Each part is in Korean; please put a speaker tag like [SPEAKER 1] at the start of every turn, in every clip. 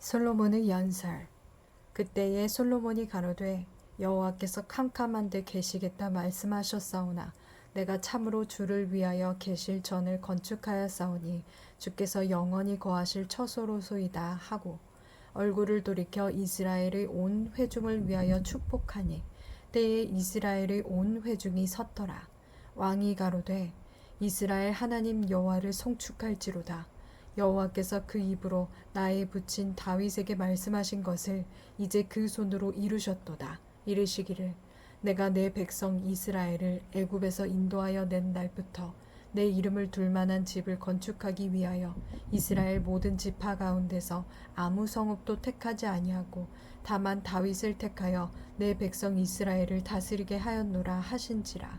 [SPEAKER 1] 솔로몬의 연설. 그때에 솔로몬이 가로되 여호와께서 캄캄한 데 계시겠다 말씀하셨사오나 내가 참으로 주를 위하여 계실 전을 건축하였사오니 주께서 영원히 거하실 처소로소이다 하고 얼굴을 돌이켜 이스라엘의 온 회중을 위하여 축복하니 때에 이스라엘의 온 회중이 섰더라. 왕이 가로되 이스라엘 하나님 여호와를 송축할지로다 여호와께서 그 입으로 나의 붙인 다윗에게 말씀하신 것을 이제 그 손으로 이루셨도다. 이르시기를 내가 내 백성 이스라엘을 애굽에서 인도하여 낸 날부터 내 이름을 둘 만한 집을 건축하기 위하여 이스라엘 모든 지파 가운데서 아무 성읍도 택하지 아니하고 다만 다윗을 택하여 내 백성 이스라엘을 다스리게 하였노라 하신지라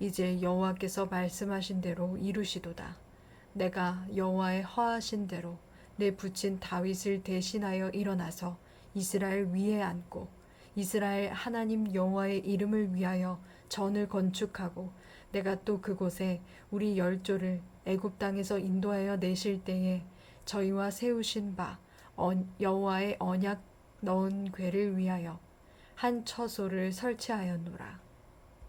[SPEAKER 1] 이제 여호와께서 말씀하신 대로 이루시도다. 내가 여호와의 허하신 대로 내 붙인 다윗을 대신하여 일어나서 이스라엘 위에 앉고 이스라엘 하나님 여호와의 이름을 위하여 전을 건축하고 내가 또 그곳에 우리 열조를 애굽 땅에서 인도하여 내실 때에 저희와 세우신 바 언- 여호와의 언약 넣은 궤를 위하여 한 처소를 설치하였노라.